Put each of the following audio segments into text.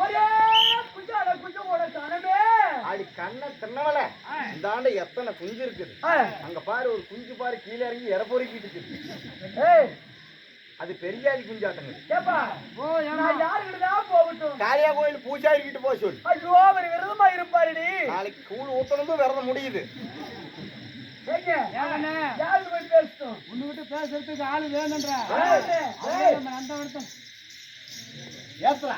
ஒரே குஞ்சால குஞ்சு ஓட காணமே அடி கண்ணை தின்னவல இந்த ஆண்டு எத்தனை குஞ்சு இருக்குது? ஆ. அங்க பாரு ஒரு குஞ்சு பாரு கீழே இறங்கி இற பொறுக்கிட்டு இருக்குது. ஏய். அது பெரியாதி குஞ்சாட்டங்க. ஏப்பா நான் யாருக்கிட்ட தான் போகட்டும். காளியா கோயில் பூஜாரி கிட்ட போக சொல்லு. ஐயோ அவர் விரதமா இருப்பாருடி. நாளைக்கு கூழ் ஊத்தணும் விரதம் முடியுது. யாருக்கு போய் பேசட்டும்? உன்னுகிட்ட பேசுறதுக்கு ஆளு வேணுன்ற ஏய், நம்ம அந்த வருத்தம் ஏத்துறா.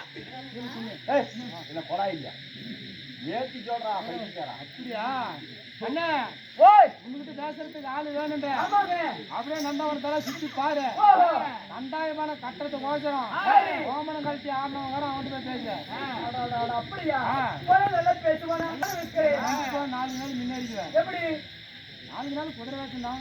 என்ன கொடா இல்லையா ஏத்தி சொல்றா. அப்படியா? அண்ணே ஓய்! உன்னுகிட்ட பேசுறதுக்கு ஆளு வேணுன்ற அப்படியே நந்தவனத்தால சுத்தி பாரு. ஓஹோ. கண்டாயமான கட்டுறது கோசரம். ஓமனம் கழிச்சு ஆடினவங்க வர அவன்கிட்ட பேசு. அப்படியா? நல்லா பேசுவானா நாலு நாள் முன்னேறிக்குவேன் எப்படி? நாலு நாள் குதிரை வேஷம் தான்?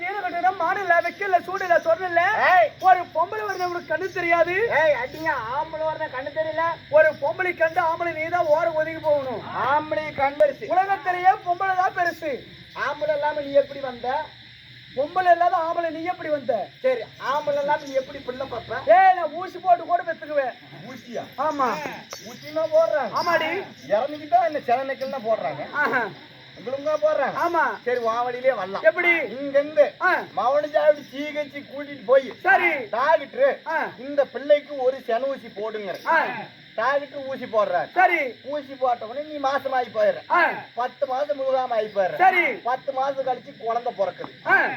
ஆ. ஆ. மூஞ்சிக்காடு பச்சா கோயிலுக்கு அந்தாண்டு போகணும் ஏய், ஒரு பொம்பளை வருது உனக்கு கண்ணு தெரியாது? ஏய், அடிங்க, ஆம்பளை வரத கண்ணு தெரியல. ஒரு பொம்பளை கண்டு ஆம்பளை நீதான் ஓர ஒதுங்கி போகணும். ஆம்பளை கண்பரிசு உலகத்திலேயே பொம்பளை தான் பெருசு. ஆம்பளை இல்லாம நீ எப்படி வந்த? பொம்பளை இல்லாத ஆம்பளை நீ எப்படி வந்த? சரி ஆம்பளை இல்லாம நீ எப்படி பிள்ளை பார்ப்ப? ஏய் நான் ஊசி போட்டு கூட பெத்துக்குவேன். ஊசியா? ஆமா. ஊசினா போடுறாங்க. ஆமாடி. இறந்துக்கிட்டா இந்த சிலனைக்கல் தான் போடுறாங்க. இவளுங்க போடுறாங்க ஆமா. சரி வாவடியிலே வரலாம். எப்படி? இங்க இருந்து ஆ, மவனஜாவிடி சீகச்சி கூட்டிட்டு போய் சரி. டாக்டர் இந்த பிள்ளைக்கு ஒரு சென ஊசி போடுங்க டாக்டர் ஊசி போடுறாரு. சரி. ஊசி போட்ட உடனே நீ மாசம் ஆகி போயிடுற பத்து மாசம் முழுகாம ஆகி போயிடுற சரி. பத்து மாசம் கழிச்சு குழந்தை பிறக்குது.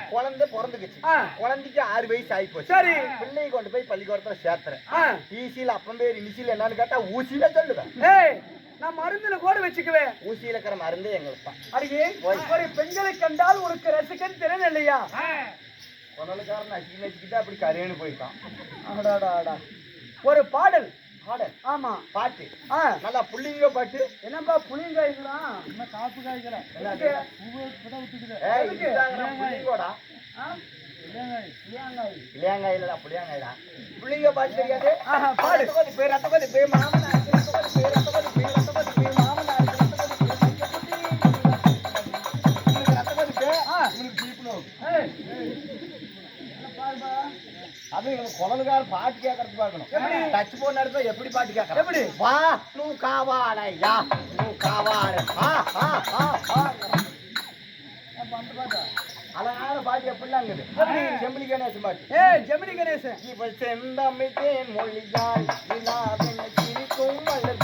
குழந்தை பிறந்துக்குச்சு. குழந்தைக்கு ஆறு வயசு ஆகி போச்சு சரி. பிள்ளையை கொண்டு போய் பள்ளிக்கூடத்துல சேர்த்துறேன். ஆ, ஈசியில் அப்பம் பேர் இனிசியில் என்னன்னு கேட்டா ஊசியில சொல்லுவேன். நான் மருந்துல கூட வச்சுக்குவேன். ஊசியில இருக்கிற மருந்தே எங்களுக்கு அடியே ஒரு பெண்களை கண்டால் உனக்கு ரசிக்கன் திறன் இல்லையா? கொடலுக்காரன் நசி நசிக்கிட்டு அப்படி கரையன்னு போயிட்டான். ஒரு பாடல். பாடல். ஆமா. பாட்டு. ஆ. நல்லா புள்ளிங்க பாட்டு. என்னப்பா புளியங்காய்க்கலாம் இன்னும் காப்பு காய்க்கல எதுக்கு? பூவை இப்பதான் விட்டுக்குது ஏய் எதுக்கு? இதுதாங்கடா புள்ளிங்கோடா ஆ? இல்லைங்க புளியங்காய். புளியாங்காய் இல்லடா புளியாங்காய்டா. புள்ளிங்க பாட்டு தெரியாது? பாடு. பேர் ரத்தகோதி பேர் மாமனா பேர் ரத்தகோதி பேர் அது எங்களுக்கு குழந்தைக்கார பாட்டு கேட்கறது பார்க்கணும்? டச் போன் எடுத்தா எப்படி பாட்டு கேட்கறது எப்படி? வா நூ காவாடையா நூ காவாட? அழகான பாட்டு எப்படிலாம் இருக்குது? செம்பிளி கணேசன் பாட்டு ஏய் ஜெமினி கணேசன் இவள் செந்தமிழ்தேன் மொழியாள் நிலாவென சிரிக்கும் மலர்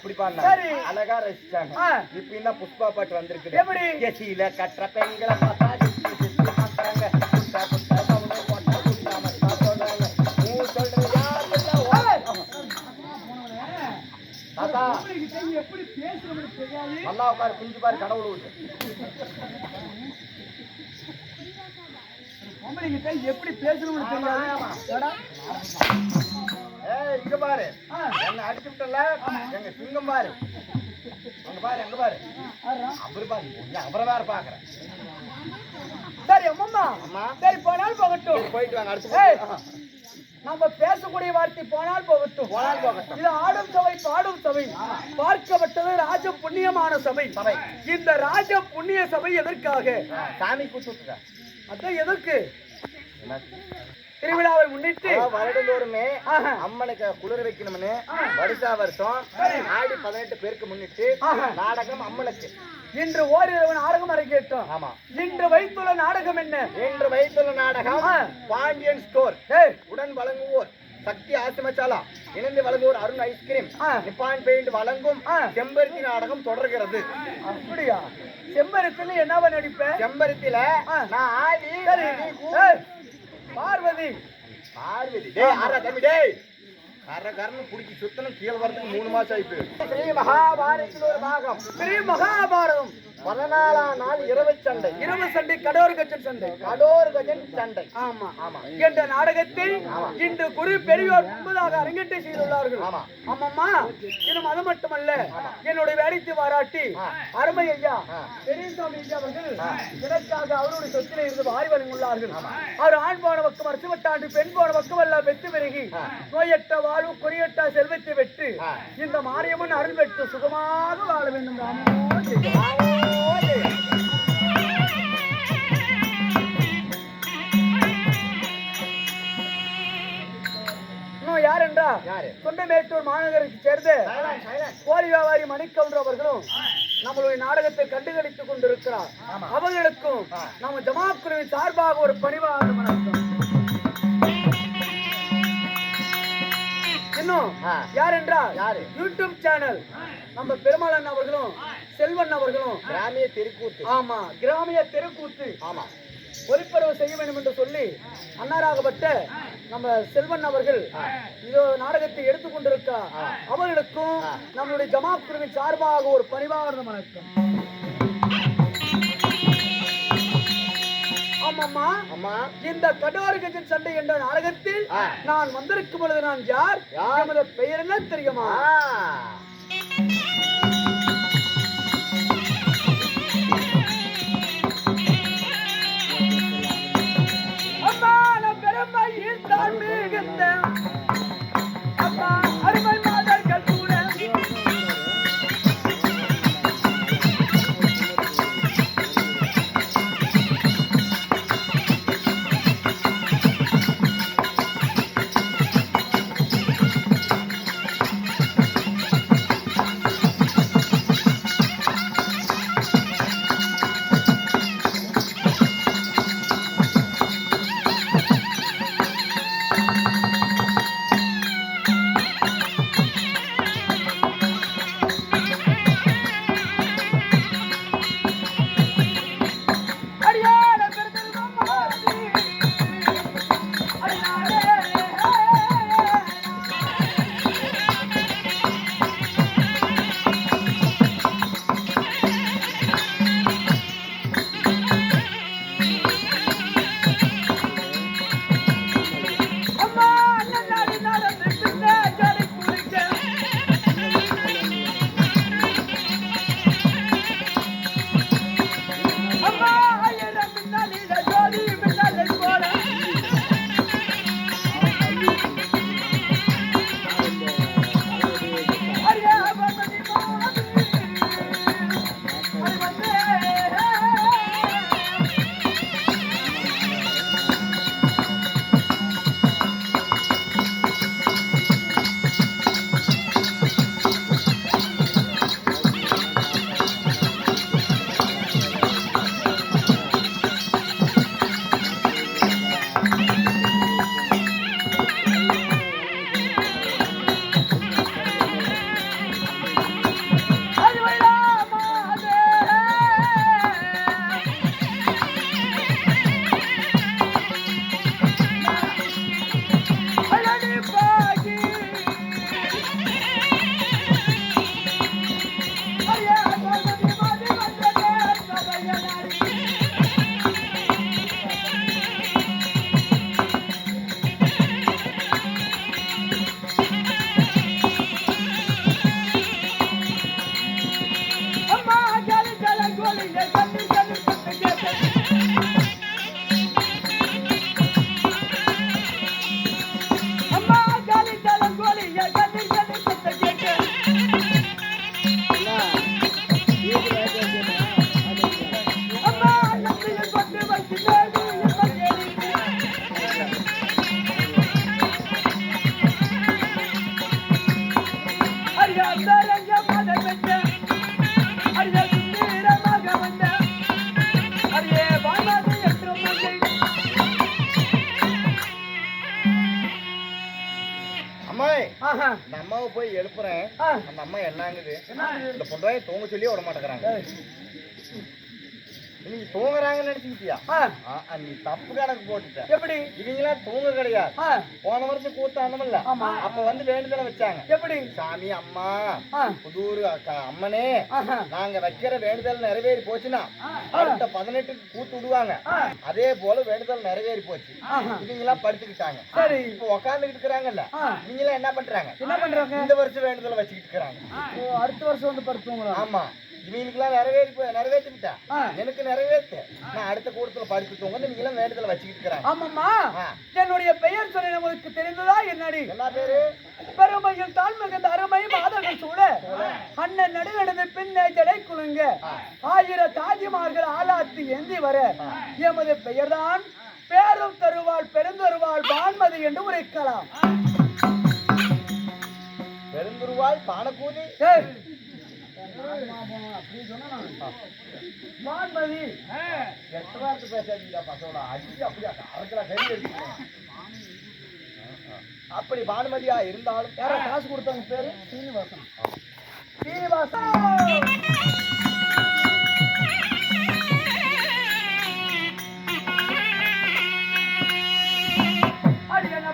அப்படி. பாடினாங்க அழகா ரசிச்சாங்க. இப்ப என்ன புஷ்பா பாட்டு வந்திருக்குது? எப்படி? எசியில கற்ற பெண்களை நல்லா உட்காரு குஞ்சு பாரு கடவுள் விட்டு பொம்பளைங்கிட்ட எப்படி பேசணும்னு தெரியாது. இங்க பாரு. என்ன அடிச்சு விட்டல? எங்க சிங்கம் பாரு. அங்க பாரு அங்க பாரு. அவரு பாரு நீ அவரை வேற பாக்குறேன். சரி அம்மம்மா. அம்மா. சரி போனால் போகட்டும். போயிட்டு வாங்க. போயிட்டு- நம்ம பேசக்கூடிய வார்த்தை போனால் போகட்டும். போனால் போகட்டும். இது ஆடும் சபை பாடும் சபை. பார்க்கப்பட்டது ராஜ புண்ணியமான சபை. சபை. இந்த ராஜ புண்ணிய சபை எதற்காக? சாமி கூட்டு அதான் எதற்கு? திருவிழாவை முன்னிட்டு வருடந்தோறுமே. அம்மனுக்கு குளிர் வைக்கணும்னு வருஷா வருஷம் ஆடி பதினெட்டு பேருக்கு முன்னிட்டு. நாடகம் அம்மனுக்கு. இன்று ஓரிரவு நாடகம் அரங்கேற்றோம். ஆமா. இன்று வைத்துள்ள நாடகம் என்ன? என்று வைத்துள்ள நாடகம். பாண்டியன் ஸ்டோர். உடன் வழங்குவோர் சக்தி ஆசிமச்சாலா இணைந்து வழங்குவோர் அருண் ஐஸ்கிரீம். நிப்பான் பெயிண்ட் வழங்கும். செம்பருத்தி நாடகம் தொடர்கிறது. அப்படியா? செம்பருத்துல என்னவா நடிப்ப? செம்பருத்தில. நான் ஆடி பார்வதி. பார்வதி. டேய் ஆறா தம்பி டேய். கர கரன்னு புடிச்சு சுத்தணும் கீழே வரதுக்கு மூணு மாசம் ஆயிப்பு ஸ்ரீ மகாபாரதத்தில் ஒரு பாகம். ஸ்ரீ மகாபாரதம். பதினாலாம் நாள் இரவு சண்டை இரவு சண்டை கடோர் கச்சன் சண்டை கடோர் கஜன் சண்டை ஆமா ஆமா என்ற நாடகத்தில் ஆமா. இன்று குரு பெரியோர் முன்பதாக அரங்கேற்றம் செய்துள்ளார்கள் ஆமா. ஆமாம்மா இன்னும் அது மட்டுமல்ல என்னுடைய வேலைக்கு பாராட்டி. அருமை ஐயா. பெரியசாமி ஐயா அவர்கள். எனக்காக அவருடைய சொத்திலே இருந்து வாரி வழங்குள்ளார்கள் அவர் ஆண் போன பக்கம் அரசுவட்டாண்டு பெண் போன பக்கம் எல்லாம் வெத்து பெருகி. நோயற்ற வாழ்வு குறியற்ற செல்வத்தை பெற்று ஆ. இந்த மாரியம்மன் அருள் பெற்று சுகமாக வாழ வேண்டும் ராமோ தொண்டமேட்டூர் மாநகருக்கு சேர்ந்த. கோழி வியாபாரி மணிக்கவுண்டர் அவர்களும் நம்மளுடைய நாடகத்தை கண்டுகளித்துக் கொண்டிருக்கிறார். அவர்களுக்கும். நம்ம ஜமாத் குழுவின் சார்பாக ஒரு பணிவாக வணக்கம் இன்னும். யார் என்றால்? யூடியூப் சேனல் நம்ம பெருமாளன் அவர்களும் செல்வன் அவர்களும் கிராமிய தெருக்கூத்து ஆமா கிராமிய தெருக்கூத்து ஆமா ஒளிப்பரவு செய்ய வேண்டும் என்று சொல்லி அன்னாராகப்பட்ட நம்ம செல்வன் அவர்கள் இதோ நாடகத்தை எடுத்துக்கொண்டிருக்கிறார் ஆ. அவர்களுக்கும். நம்மளுடைய ஜமாத் குழுவின் சார்பாக ஒரு பணிவார்ந்த வணக்கம் இந்த கடோர கஜன் சண்டை என்ற நாடகத்தில். நான் வந்திருக்கும் பொழுது நான் யார் யார்? பெயர் என்ன தெரியுமா இந்த அம்மாவை போய் எழுப்புறேன். அந்த அம்மா என்னங்குது? இந்த பொண்டாயை தூங்க சொல்லி விட மாட்டேங்கிறாங்க. நீங்க தூங்குறாங்கன்னு நினைச்சுக்கிட்டியா? நீ தப்பு கணக்கு போட்டுட்ட. எப்படி? இவங்களாம் தூங்க கிடையாது போன வருஷம் கூத்தானமில்ல. ஆமா. அப்ப வந்து வேண்டுதலை வச்சாங்க. எப்படி? சாமி அம்மா புதூர் அக்கா அம்மனே நாங்க வைக்கிற வேண்டுதல் நிறைவேறி போச்சுன்னா அடுத்த பதினெட்டுக்கு கூத்து விடுவாங்க. அதே போல வேண்டுதல் நிறைவேறி போச்சு. இவங்கெல்லாம் படுத்துக்கிட்டாங்க. சரி. இப்ப உக்காந்துக்கிட்டு இருக்கிறாங்கல்ல இவங்கெல்லாம் என்ன பண்றாங்க? என்ன பண்றாங்க? இந்த வருஷம் வேண்டுதலை வச்சுக்கிட்டு இருக்கிறாங்க. ஓ, அடுத்த வருஷம் வந்து படுத்துவங்களா ஆமா. இவங்களுக்குலாம் நிறைவேறி நிறைவேற்றிட்டா. எனக்கு நிறைவேற்று. நான் அடுத்த கூட்டத்துல படுத்துக்கோங்க நீங்க எல்லாம் வேண்டுதலை வச்சுக்கிட்டு இருக்கிறாங்க ஆமாம்மா. ஆ. என்னுடைய பெயர் சொன்ன உங்களுக்கு தெரிந்ததா என்னடி? என்ன பேரு? பெருமையில் தாழ்மிகுந்த அருமை மாதர்கள் சூழ. அண்ணன் நடுநடந்து பின்ன ஜடை குலுங்க. ஆயிர தாஜிமார்கள் ஆளாத்தி ஏந்தி வர. எமது பெயர்தான் பேரும் தருவாள் பெருந்தருவாள் பான்மதி என்று உரைக்கலாம். பெருந்துருவாய் பானக்கூதி பான்மதி எட்டு வார்த்தை பேசாதீங்க பசங்களோட அடிச்சு அப்படியே அரைக்கலா கை எடுத்துக்கணும் அப்படி பானுமதியா இருந்தாலும் யாரா காசு கொடுத்தவங்க பேரு? சீனிவாசன். சீனிவாசன்.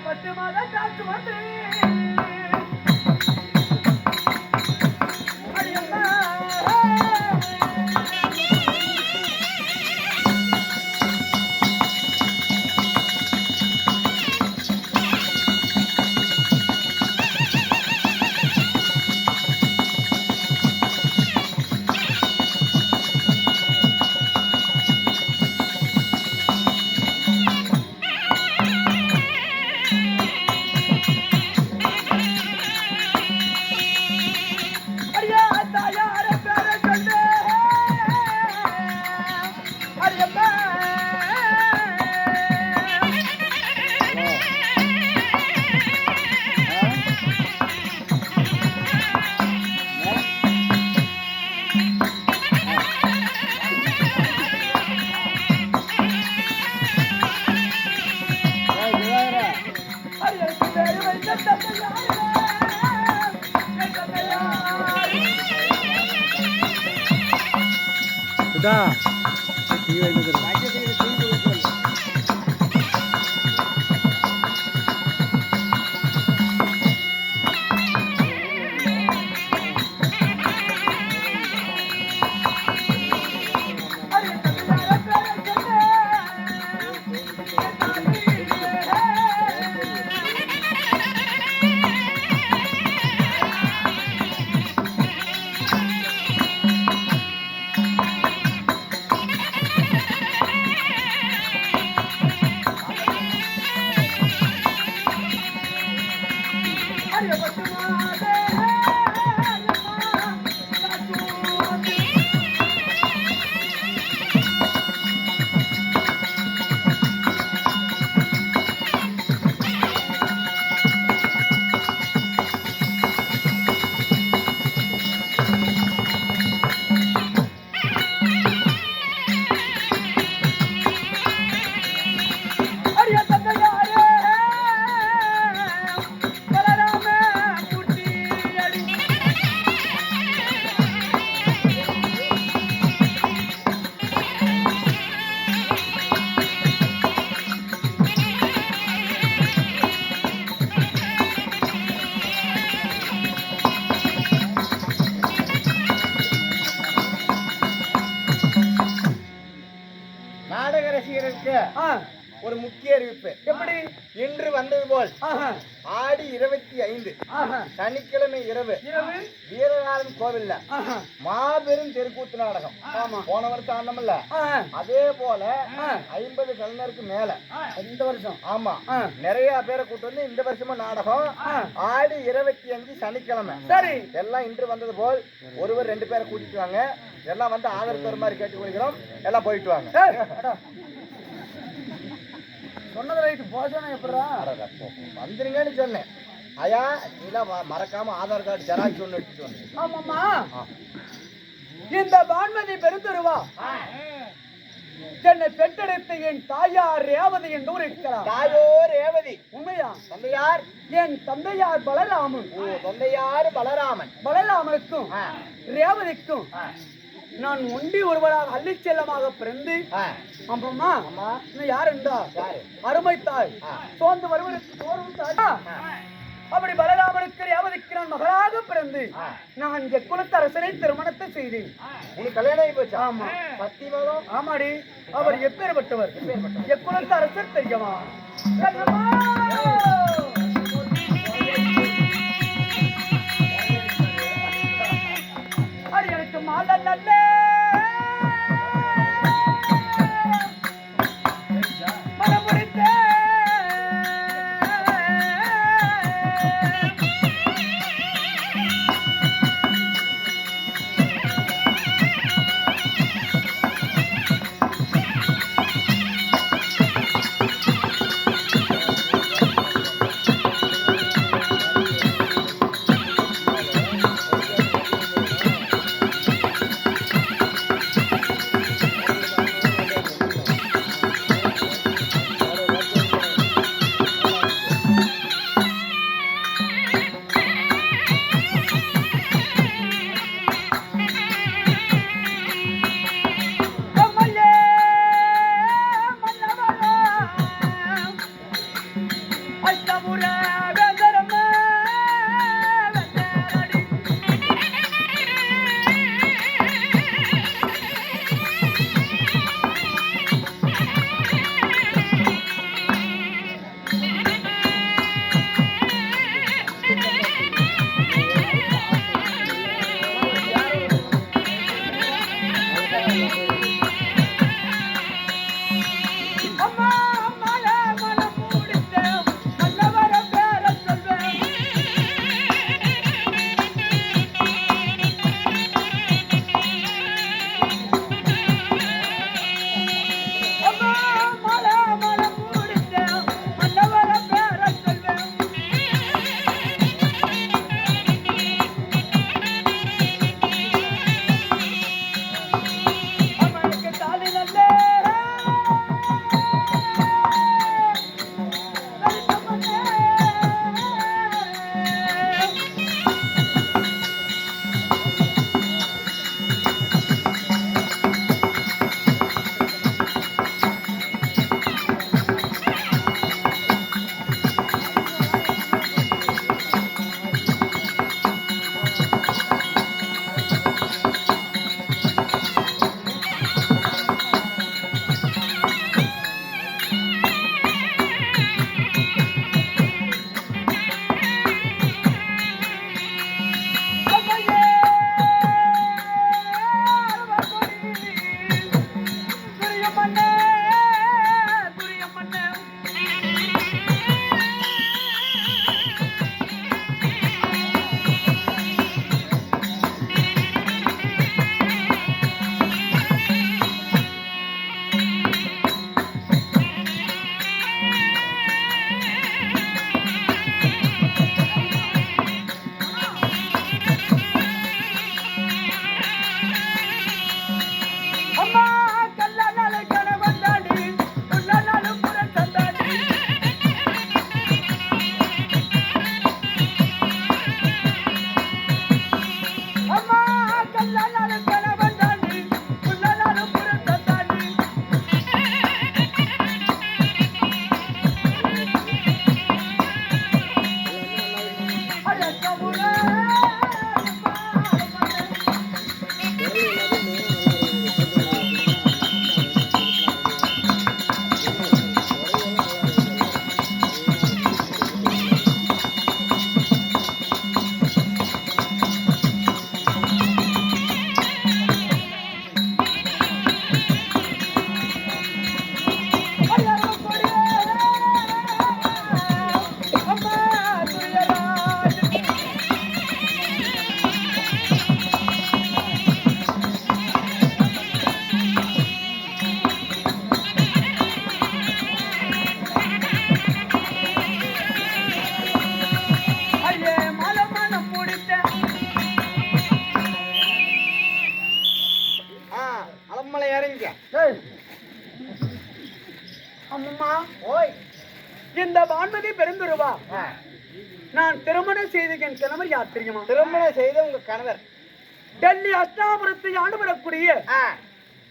பத்து மாத காசு வந்து ஒரு முக்கிய அறிவிப்பு. எப்படி? இன்று வந்தது போல் ஆடி இருபத்தி ஐந்து. சனிக்கிழமை இரவு வீரநாதன் கோவில்ல மாபெரும் தெருக்கூத்து நாடகம். போன வருஷம் ஆனமில்ல அதே போல. ஐம்பது கலைஞருக்கு மேல. இந்த வருஷம்? ஆமா. நிறைய பேரை கூட்டு வந்து இந்த வருஷமும் நாடகம். ஆடி இருபத்தி அஞ்சு சனிக்கிழமை. சரி. எல்லாம் இன்று வந்தது போல் ஒருவர் ரெண்டு பேரை கூட்டிட்டு வாங்க. எல்லாம் வந்து ஆதரவு தர மாதிரி கேட்டுக்கொள்கிறோம். எல்லாம் போயிட்டு வாங்க. சொன்னது ரைட்டு போச்சோன்னா எப்படா அடடா, போ, போ. வந்துருங்கன்னு சொன்னேன். ஐயா நீலாம் மறக்காம ஆதார் கார்டு ஜெராக்ஸ் ஒன்று எடுத்துட்டு வந்து ஆமாம்மா. இந்த பான்மதி பெருந்தருவா. என்னை பெற்றெடுத்த என் தாயார் ரேவதி என்று இருக்கிறார் தாயோ ரேவதி. உண்மையா? தந்தையார். என் தந்தையார் பலராமன். ஓ தந்தையார் பலராமன். பலராமனுக்கும் ரேவதிக்கும் நான் ஒண்டி ஒருவராக அள்ளிச் செல்லமாக பிறந்து. அம்மா யார் என்றா? அருமை தாய். சோர்ந்து வருவதற்கு சோர்வும் தாய்? அப்படி பலராமனுக்கு ரேவதிக்கு நான் மகளாக பிறந்து. நான் இங்க குலத்தரசனை திருமணத்தை செய்தேன். உனக்கு கல்யாணம் போச்சா? ஆமா. சத்தியமாலும் ஆமாடி. அவர் எப்பேற்பட்டவர்? எக்குலத்தரசர் தெரியுமா? தெரியுமா? எனக்கு மாலை நல்லே தெரியுமா? திருமணம் செய்த உங்க கணவர். டெல்லி அஷ்டாபுரத்தை ஆ,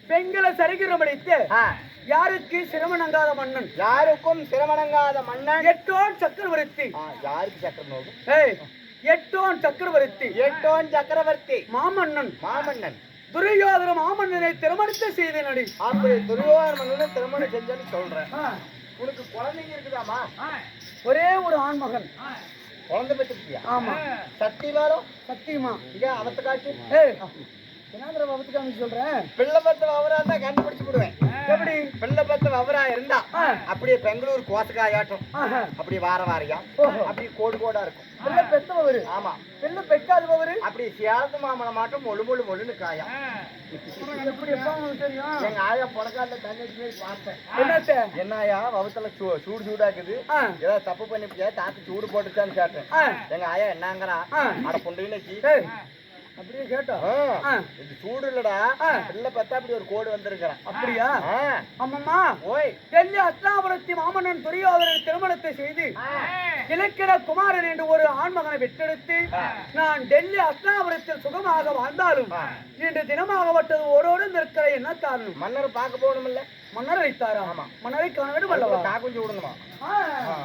பெண்களை சரிகிரமடித்து ஆ. யாருக்கு சிரமணங்காத மன்னன்? யாருக்கும் சிரமணங்காத மன்னன்? எட்டோன் சக்கரவர்த்தி. யாருக்கு சக்கரம் எட்டோன் சக்கரவர்த்தி. எட்டோன் சக்கரவர்த்தி. மாமன்னன். மாமன்னன். துரியோதன மாமன்னனை திருமணத்தை செய்த நடி அப்படி துரியோதன மன்னனை திருமணம் செஞ்சேன்னு சொல்றேன். உனக்கு குழந்தைங்க இருக்குதாமா ஒரே ஒரு ஆண்மகன். குழந்தை பெற்றுக்கியா ஆமா. சக்தி வேலும் சத்தியமா இங்க அவத்த காட்டு. ஏய் என்ன பவத்துக்காக சொல்றேன் பிள்ளை பத்து அவரா இருந்தா கண்டுபிடிச்சு விடுவேன் எப்படி? பிள்ளை பத்து அவரா இருந்தா. அப்படியே பெங்களூர் கோசக்காயாட்டம். அப்படி வார வாரியா. அப்படி கோடு கோடா இருக்கும். பிள்ளை பெத்தவரு. ஆமா. பிள்ளை பெக்காதவரு. அப்படி சேலத்து மாமலை மாட்டம் மொழு மொழு மொழுன்னு காயா. எப்படி எப்ப உங்களுக்கு தெரியும்? எங்க ஆயா புடக்கால தண்ணி பார்த்தேன். என்னத்த என்னையா வவுத்துல சூ- சூடு சூடாக்குது. ஏதாவது தப்பு பண்ணிப்பியா தாத்து சூடு போட்டுச்சான்னு கேட்டேன். எங்க ஆயா என்னங்கிறா. அட ஏய் அப்படியே கேட்டா ஆ. இது சூடு இல்லடா. பிள்ளை பார்த்தா அப்படி ஒரு கோடு வந்திருக்கிறான் அப்படியா ஆ. அம்மம்மா ஓய் டெல்லி அஸ்லாபுரத்தி மாமன்னன் துரியோதனன் திருமணத்தை செய்து இலக்கிற குமாரன் என்று ஒரு ஆண்மகனை பெற்றெடுத்து நான் டெல்லி அஸ்லாபுரத்தில் சுகமாக வாழ்ந்தாலும். இன்று தினமாகப்பட்டது ஓரோடு நிற்கிற என்ன காரணம் மன்னர் பார்க்க போகணுமில்ல மன்னர் வைத்தாரா ஆமா. மன்னரை காண வேண்டும் அல்லவா ஆ. ஆ.